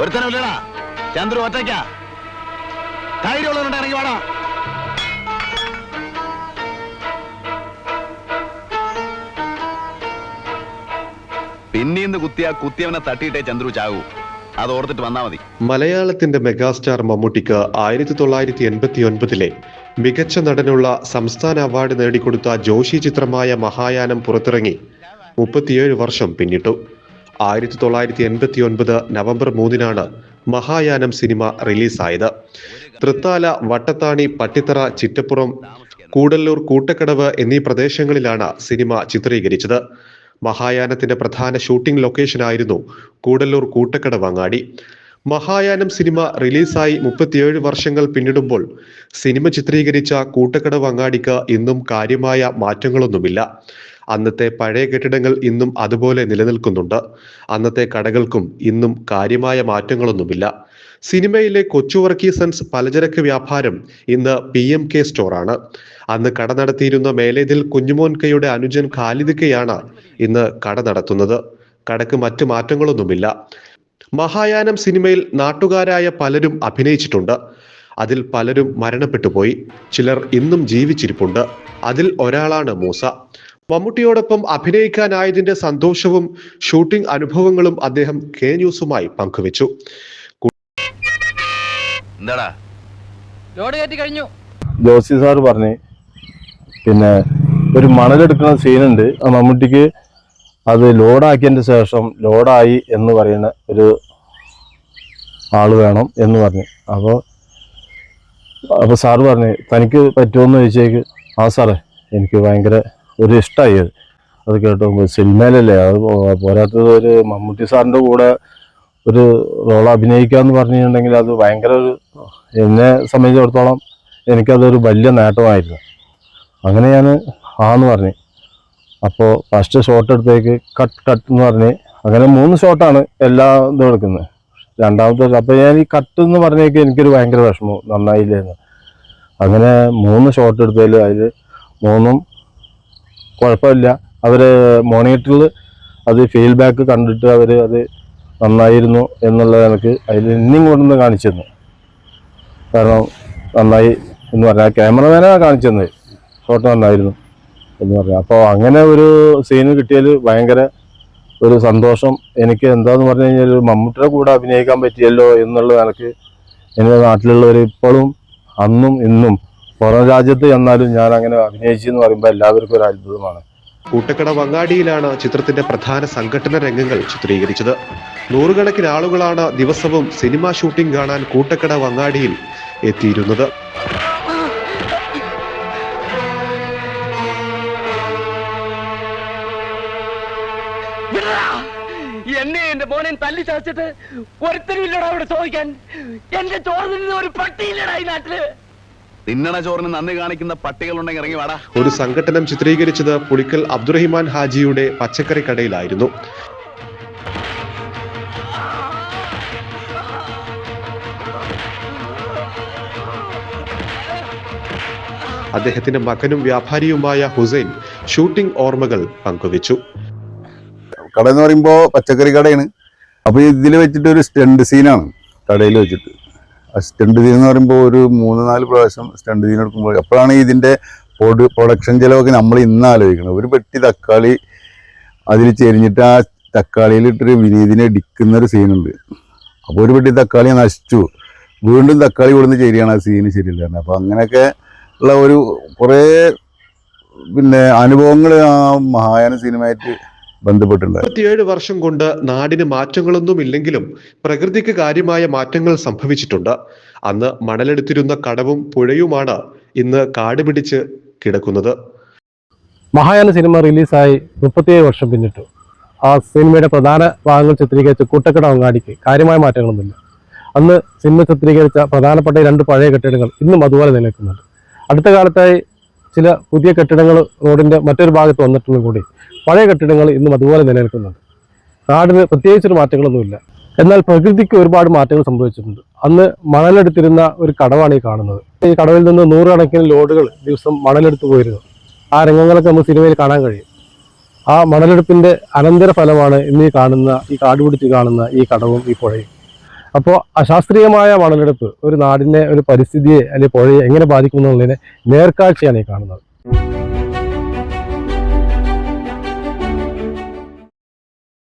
ഒരുത്തനല്ലടാ. ചന്ദ്രു ഒറ്റയ്ക്ക. ധൈര്യമുള്ളവരുണ്ട് ഇറങ്ങി വാടാ. പിന്നീന്ന് കുത്തിയ കുത്തിയവനെ തട്ടിയിട്ടേ ചന്ദ്രു ചാകൂ. അത് ഓർത്തിട്ട് വന്നാ മതി. മലയാളത്തിന്റെ മെഗാസ്റ്റാർ മമ്മൂട്ടിക്ക് ആയിരത്തി തൊള്ളായിരത്തി എൺപത്തി ഒൻപതിലെ മികച്ച നടനുള്ള സംസ്ഥാന അവാർഡ് നേടിക്കൊടുത്ത ജോഷി ചിത്രമായ മഹായാനം പുറത്തിറങ്ങി മുപ്പത്തിയേഴ് വർഷം പിന്നിട്ടു. ആയിരത്തി തൊള്ളായിരത്തി എൺപത്തി ഒൻപത് നവംബർ മൂന്നിനാണ് മഹായാനം സിനിമ റിലീസായത്. തൃത്താല വട്ടത്താണി പട്ടിത്തറ ചിറ്റപ്പുറം കൂടല്ലൂർ കൂട്ടക്കടവ് എന്നീ പ്രദേശങ്ങളിലാണ് സിനിമ ചിത്രീകരിച്ചത്. മഹായാനത്തിന്റെ പ്രധാന ഷൂട്ടിംഗ് ലൊക്കേഷനായിരുന്നു കൂടല്ലൂർ കൂട്ടക്കടവ് അങ്ങാടി. മഹായാനം സിനിമ റിലീസായി മുപ്പത്തിയേഴ് വർഷങ്ങൾ പിന്നിടുമ്പോൾ സിനിമ ചിത്രീകരിച്ച കൂട്ടക്കടവ് അങ്ങാടിക്ക് ഇന്നും കാര്യമായ മാറ്റങ്ങളൊന്നുമില്ല. അന്നത്തെ പഴയ കെട്ടിടങ്ങൾ ഇന്നും അതുപോലെ നിലനിൽക്കുന്നുണ്ട്. അന്നത്തെ കടകൾക്കും ഇന്നും കാര്യമായ മാറ്റങ്ങളൊന്നുമില്ല. സിനിമയിലെ കൊച്ചു വർക്കീസൺസ് പലചരക്ക് വ്യാപാരം ഇന്ന് പി എം കെ സ്റ്റോറാണ്. അന്ന് കട നടത്തിയിരുന്ന മേലേതിൽ കുഞ്ഞുമോൻകയുടെ അനുജൻ ഖാലിദിക്കയാണ് ഇന്ന് കട നടത്തുന്നത്. കടക്ക് മറ്റു മാറ്റങ്ങളൊന്നുമില്ല. മഹായാനം സിനിമയിൽ നാട്ടുകാരായ പലരും അഭിനയിച്ചിട്ടുണ്ട്. അതിൽ പലരും മരണപ്പെട്ടു പോയി ചിലർ ഇന്നും ജീവിച്ചിരിപ്പുണ്ട്. അതിൽ ഒരാളാണ് മൂസ. മമ്മൂട്ടിയോടൊപ്പം അഭിനയിക്കാനായതിന്റെ സന്തോഷവും ഷൂട്ടിംഗ് അനുഭവങ്ങളും അദ്ദേഹം കെ ന്യൂസുമായി പങ്കുവച്ചു. കഴിഞ്ഞു. ജോസി സാർ പറഞ്ഞു. പിന്നെ ഒരു മണലെടുക്കുന്ന സീനുണ്ട് ആ മമ്മൂട്ടിക്ക് അത് ലോഡാക്കിയതിന്റെ ശേഷം ലോഡായി എന്ന് പറയുന്ന ഒരു ആൾ വേണം എന്ന് പറഞ്ഞു. അപ്പോൾ അപ്പോൾ സാറ് പറഞ്ഞു തനിക്ക് പറ്റുമെന്ന് ചോദിച്ചേക്ക്. ആ സാറേ എനിക്ക് ഭയങ്കര ഒരു ഇഷ്ടമായി അത് അത് കേട്ടോ സിനിമയിലല്ലേ? അത് പോരാത്തത് ഒരു മമ്മൂട്ടി സാറിന്റെ കൂടെ ഒരു റോൾ അഭിനയിക്കുക എന്ന് പറഞ്ഞിട്ടുണ്ടെങ്കിൽ അത് ഭയങ്കര ഒരു എന്നെ സംബന്ധിച്ചിടത്തോളം എനിക്കതൊരു വലിയ നേട്ടമായിരുന്നു. അങ്ങനെ ഞാൻ ആന്ന് പറഞ്ഞു. അപ്പോൾ ഫസ്റ്റ് ഷോട്ട് എടുത്തേക്ക് കട്ട് കട്ട് എന്ന് പറഞ്ഞ്. അങ്ങനെ മൂന്ന് ഷോട്ടാണ് എല്ലാ ഇതും എടുക്കുന്നത്. രണ്ടാമത്തെ അപ്പോൾ ഞാൻ ഈ കട്ട് എന്ന് പറഞ്ഞേക്ക് എനിക്കൊരു ഭയങ്കര വിഷമം നന്നായില്ലായിരുന്നു അങ്ങനെ മൂന്ന് ഷോട്ട് എടുത്തതിൽ അതിൽ മൂന്നും കുഴപ്പമില്ല. അവർ മോണിറ്ററിൽ അത് ഫീഡ്ബാക്ക് കണ്ടിട്ട് അവർ അത് നന്നായിരുന്നു എന്നുള്ളത് എനിക്ക് അതിൽ ഇന്നും കൊണ്ടുവന്ന് കാണിച്ചു തന്നു. കാരണം നന്നായി എന്ന് പറഞ്ഞാൽ ക്യാമറമാനാണ് കാണിച്ചു തന്നത്. ഷോട്ട് നന്നായിരുന്നു എന്ന് പറഞ്ഞു. അപ്പോൾ അങ്ങനെ ഒരു സീന് കിട്ടിയതിൽ ഭയങ്കര ഒരു സന്തോഷം. എനിക്ക് എന്താന്ന് പറഞ്ഞു കഴിഞ്ഞാൽ മമ്മൂട്ടിയുടെ കൂടെ അഭിനയിക്കാൻ പറ്റിയല്ലോ എന്നുള്ളത് എനിക്ക് എന്റെ നാട്ടിലുള്ളവർ ഇപ്പോഴും അന്നും ഇന്നും പുറം രാജ്യത്ത് ചെന്നാലും ഞാൻ അങ്ങനെ അഭിനയിച്ചു എന്ന് പറയുമ്പോൾ എല്ലാവർക്കും ഒരു അത്ഭുതമാണ്. കൂട്ടക്കട വങ്ങാടിയിലാണ് ചിത്രത്തിന്റെ പ്രധാന സംഘടന രംഗങ്ങൾ ചിത്രീകരിച്ചത്. നൂറുകണക്കിന് ആളുകളാണ് ദിവസവും സിനിമാ ഷൂട്ടിംഗ് കാണാൻ കൂട്ടക്കട വങ്ങാടിയിൽ എത്തിയിരുന്നത്. എന്നെ എന്റെ മോനെ തല്ലി ചതച്ചിട്ട് ഒരുത്തരും ഇല്ലടാ ഇവിടെ ചോദിക്കാൻ. എന്റെ ചോറിൽ നിന്ന് ഒരു പട്ടിയില്ലടാ ഈ നാട്ടിൽ. തിന്നണ ചോറിന് നന്ദി കാണിക്കുന്ന പട്ടികളുണ്ടെങ്കിൽ ഇറങ്ങി വാടാ. ഒരു സംഘടനം ചിത്രീകരിച്ചത് പുളിക്കൽ അബ്ദുറഹിമാൻ ഹാജിയുടെ പച്ചക്കറി കടയിലായിരുന്നു. അദ്ദേഹത്തിന്റെ മകനും വ്യാപാരിയുമായ ഹുസൈൻ ഷൂട്ടിംഗ് ഓർമ്മകൾ പങ്കുവച്ചു. കട എന്ന് പറയുമ്പോൾ പച്ചക്കറി കടയാണ്. അപ്പോൾ ഇതിൽ വെച്ചിട്ട് ഒരു സ്റ്റണ്ട് സീനാണ് കടയിൽ വെച്ചിട്ട്. സ്റ്റണ്ട് സീൻ എന്ന് പറയുമ്പോൾ ഒരു മൂന്ന് നാല് പ്രാവശ്യം സ്റ്റണ്ട് സീൻ എടുക്കുമ്പോൾ അപ്പോഴാണ് ഇതിന്റെ പൊടി പ്രൊഡക്ഷൻ ചിലവൊക്കെ നമ്മൾ ഇന്ന് ആലോചിക്കുന്നത് ഒരു പെട്ടി തക്കാളി അതിൽ ചെരിഞ്ഞിട്ട് ആ തക്കാളിയിലിട്ടൊരു വിനീതിനെ ഒരു സീനുണ്ട് അപ്പോൾ ഒരു പെട്ടി തക്കാളി നശിച്ചു. വീണ്ടും തക്കാളി കൊടുന്ന് ശരിയാണ് ആ സീന് ശരിയില്ല അപ്പോൾ അങ്ങനെയൊക്കെ ഉള്ള ഒരു കുറേ പിന്നെ അനുഭവങ്ങൾ ആ മഹായാന സിനിമയായിട്ട് ബന്ധപ്പെട്ടിട്ടുണ്ട്. മുപ്പത്തിയേഴ് വർഷം കൊണ്ട് നാടിന് മാറ്റങ്ങളൊന്നും ഇല്ലെങ്കിലും പ്രകൃതിക്ക് കാര്യമായ മാറ്റങ്ങൾ സംഭവിച്ചിട്ടുണ്ട്. അന്ന് മണലെടുത്തിരുന്ന കടവും പുഴയുമാണ് ഇന്ന് കാട് പിടിച്ച് കിടക്കുന്നത്. മഹായാന സിനിമ റിലീസായി മുപ്പത്തിയേഴ് വർഷം പിന്നിട്ടു. ആ സിനിമയുടെ പ്രധാന ഭാഗങ്ങൾ ചിത്രീകരിച്ച കൂട്ടക്കട അങ്ങാടിക്ക് കാര്യമായ മാറ്റങ്ങളൊന്നുമില്ല. അന്ന് സിനിമ ചിത്രീകരിച്ച പ്രധാനപ്പെട്ട രണ്ട് പഴയ കെട്ടിടങ്ങൾ ഇന്നും അതുപോലെ നിലനിൽക്കുന്നുണ്ട്. അടുത്ത കാലത്തായി ചില പുതിയ കെട്ടിടങ്ങൾ റോഡിന്റെ മറ്റൊരു ഭാഗത്ത് വന്നിട്ടുള്ള കൂടി പഴയ കെട്ടിടങ്ങൾ ഇന്നും അതുപോലെ നിലനിൽക്കുന്നുണ്ട്. നാടിന് പ്രത്യേകിച്ചൊരു മാറ്റങ്ങളൊന്നുമില്ല. എന്നാൽ പ്രകൃതിക്ക് ഒരുപാട് മാറ്റങ്ങൾ സംഭവിച്ചിട്ടുണ്ട്. അന്ന് മണലെടുത്തിരുന്ന ഒരു കടവാണ് ഈ കാണുന്നത്. ഈ കടവിൽ നിന്ന് നൂറുകണക്കിന് ലോഡുകൾ ദിവസം മണലെടുത്ത് പോയിരുന്നു. ആ രംഗങ്ങളൊക്കെ നമുക്ക് സിനിമയിൽ കാണാൻ കഴിയും. ആ മണലെടുപ്പിന്റെ അനന്തര ഫലമാണ് ഇന്ന് ഈ കാണുന്ന ഈ കാട് പിടിച്ച് കാണുന്ന ഈ കടവും ഈ പുഴയും. അപ്പോൾ അശാസ്ത്രീയമായ മണലെടുപ്പ് ഒരു നാടിനെ ഒരു പരിസ്ഥിതിയെ അല്ലെങ്കിൽ പുഴയെ എങ്ങനെ ബാധിക്കും എന്നുള്ളതിനെ നേർക്കാഴ്ചയാണ് ഈ കാണുന്നത്.